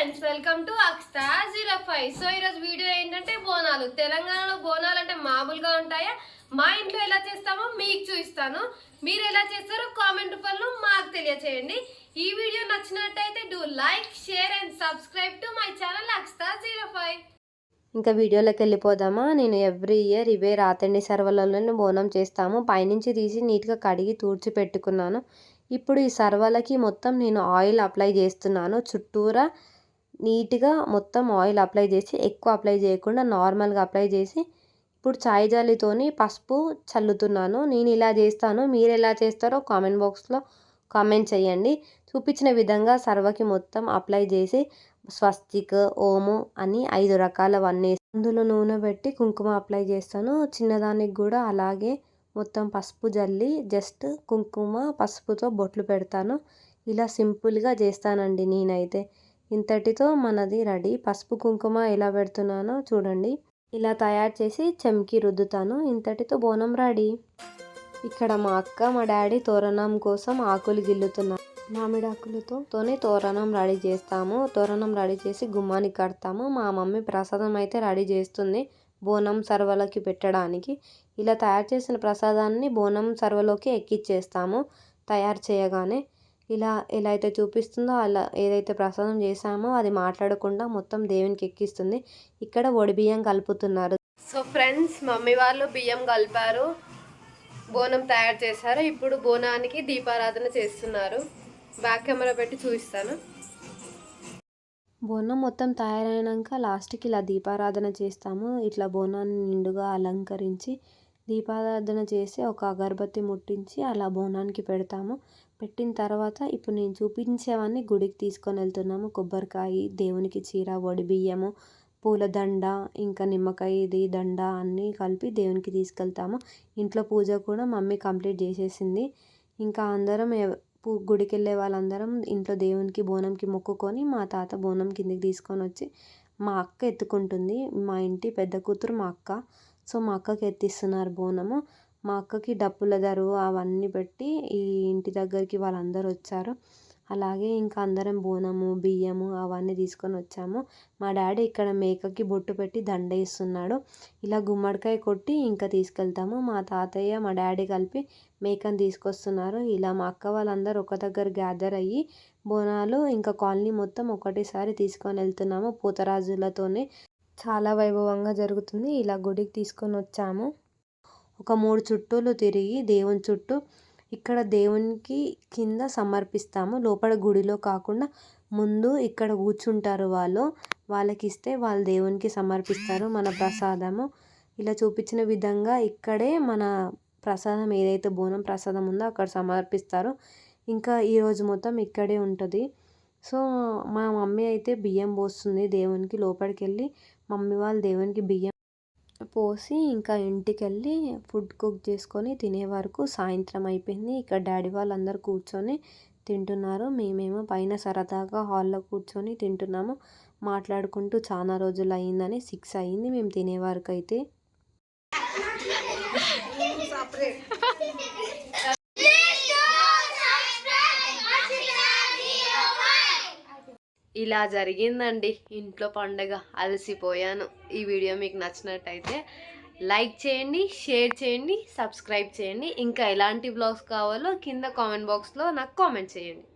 Friends welcome to అక్స్తా zero five so ఈరోజు video ఏంటంటే బోనాలు. తెలంగాణలో బోనాలు అంటే మామూలుగా ఉంటాయా? మా ఇంట్లో ఎలా చేస్తామో మీకు చూపిస్తాను. మీరు ఎలా చేస్తారో కామెంట్ రూపంలో మాకు తెలియచేయండి. ఈ వీడియో నచ్చినట్టయితే do like share and subscribe to my channel అక్స్తా zero five ఇంకా వీడియోలోకి వెళ్ళిపోదామా? నేను ఎవ్రీ ఇయర్ ఇవే రాతండి సర్వలలోనే బోనం చేస్తాము. పైనుంచి తీసి నీట్గా కడిగి తూడ్చి పెట్టుకున్నాను. ఇప్పుడు ఈ సర్వలకి మొత్తం నేను ఆయిల్ అప్లై చేస్తున్నాను. చుట్టూరా నీట్గా మొత్తం ఆయిల్ అప్లై చేసి ఎక్కువ అప్లై చేయకుండా నార్మల్గా అప్లై చేసి ఇప్పుడు చాయ్ జాలితోని పసుపు చల్లుతున్నాను. నేను ఇలా చేస్తాను. మీరు ఎలా చేస్తారో కామెంట్ బాక్స్లో కామెంట్ చేయండి. చూపించిన విధంగా సర్వకి మొత్తం అప్లై చేసి స్వస్తిక్ ఓము అని ఐదు రకాలవన్నీ అందులో నూనె పెట్టి కుంకుమ అప్లై చేస్తాను. చిన్నదానికి కూడా అలాగే మొత్తం పసుపు జల్లి జస్ట్ కుంకుమ పసుపుతో బొట్లు పెడతాను. ఇలా సింపుల్గా చేస్తానండి నేనైతే. ఇంతటితో మనది రెడీ. పసుపు కుంకుమ ఎలా పెడుతున్నానో చూడండి. ఇలా తయారు చేసి చెంకి రుద్దుతాను. ఇంతటితో బోనం రెడీ. ఇక్కడ మా అక్క మా డాడీ తోరణం కోసం ఆకులు గిల్లుతున్నారు మామిడాకులతోనే తోనే తోరణం రెడీ చేస్తాము. తోరణం రెడీ చేసి గుమ్మానికి కడతాము. మా మమ్మీ ప్రసాదం అయితే రెడీ చేస్తుంది బోనం సర్వలకి పెట్టడానికి. ఇలా తయారు చేసిన ప్రసాదాన్ని బోనం సర్వలోకి ఎక్కిచ్చేస్తాము. తయారు చేయగానే ఇలా ఎలా అయితే చూపిస్తుందో అలా ఏదైతే ప్రసాదం చేసామో అది మాట్లాడకుండా మొత్తం దేవునికి ఎక్కిస్తుంది. ఇక్కడ ఒడి బియ్యం కలుపుతున్నారు. సో ఫ్రెండ్స్ మమ్మీ వాళ్ళు బియ్యం కలిపారు. బోనం తయారు చేశారు. ఇప్పుడు బోనానికి దీపారాధన చేస్తున్నారు. బ్యాక్ కెమెరా పెట్టి చూపిస్తాను. బోనం మొత్తం తయారైనాక లాస్ట్కి ఇలా దీపారాధన చేస్తాము. ఇట్లా బోనాన్ని నిండుగా అలంకరించి దీపారాధన చేసి ఒక అగరబత్తి ముట్టించి అలా బోనానికి పెడతాము. పెట్టిన తర్వాత ఇప్పుడు నేను చూపించేవన్నీ గుడికి తీసుకొని వెళ్తున్నాము. కొబ్బరికాయ దేవునికి చీర వడి బియ్యము పూలదండ ఇంకా నిమ్మకాయ ఇది దండ అన్నీ కలిపి దేవునికి తీసుకెళ్తాము. ఇంట్లో పూజ కూడా మమ్మీ కంప్లీట్ చేసేసింది. ఇంకా అందరం పూ గుడికి వెళ్ళే వాళ్ళందరం ఇంట్లో దేవునికి బోనంకి మొక్కుకొని మా తాత బోనం కిందకి తీసుకొని వచ్చి మా అక్క ఎత్తుకుంటుంది. మా ఇంటి పెద్ద కూతురు మా అక్క. సో మా అక్కకి ఎత్తిస్తున్నారు బోనము. మా అక్కకి డప్పుల దరువు అవన్నీ పెట్టి ఈ ఇంటి దగ్గరికి వాళ్ళందరూ వచ్చారు. అలాగే ఇంకా అందరం బోనము బియ్యము అవన్నీ తీసుకొని వచ్చాము. మా డాడీ ఇక్కడ మేకకి బొట్టు పెట్టి దండ ఇస్తున్నాడు ఇలా గుమ్మడికాయ కొట్టి ఇంకా తీసుకెళ్తాము. మా తాతయ్య మా డాడీ కలిపి మేకను తీసుకొస్తున్నారు. ఇలా మా అక్క వాళ్ళందరూ ఒక దగ్గర గ్యాదర్ అయ్యి బోనాలు ఇంకా కాలనీ మొత్తం ఒకటేసారి తీసుకొని వెళ్తున్నాము. పూతరాజులతోనే చాలా వైభవంగా జరుగుతుంది. ఇలా గుడికి తీసుకొని వచ్చాము. ఒక మూడు చుట్టూలు తిరిగి దేవుని చుట్టూ ఇక్కడ దేవునికి కింద సమర్పిస్తాము. లోపల గుడిలో కాకుండా ముందు ఇక్కడ కూర్చుంటారు వాళ్ళు. వాళ్ళకి ఇస్తే వాళ్ళు దేవునికి సమర్పిస్తారు మన ప్రసాదము. ఇలా చూపించిన విధంగా ఇక్కడే మన ప్రసాదం ఏదైతే బోనం ప్రసాదం ఉందో అక్కడ సమర్పిస్తారు. ఇంకా ఈరోజు మొత్తం ఇక్కడే ఉంటుంది. సో మా మమ్మీ అయితే బియ్యం పోస్తుంది దేవునికి. లోపలికి వెళ్ళి మమ్మీ వాళ్ళు దేవునికి బియ్యం పోసి ఇంకా ఇంటికి వెళ్ళి ఫుడ్ కుక్ చేసుకొని తినే వరకు సాయంత్రం అయిపోయింది. ఇక్కడ డాడీ వాళ్ళందరూ కూర్చొని తింటున్నారు. మేమేమో పైన సరదాగా హాల్లో కూర్చొని తింటున్నాము. మాట్లాడుకుంటూ చాలా రోజులు అయిందని సిక్స్ అయింది మేము తినే వరకు అయితే. ఇలా జరిగిందండి. ఇంట్లో పండగ అలసిపోయాను. ఈ వీడియో మీకు నచ్చినట్టయితే లైక్ చేయండి షేర్ చేయండి సబ్స్క్రైబ్ చేయండి. ఇంకా ఎలాంటి బ్లాగ్స్ కావాలో కింద కామెంట్ బాక్స్లో నాకు కామెంట్ చేయండి.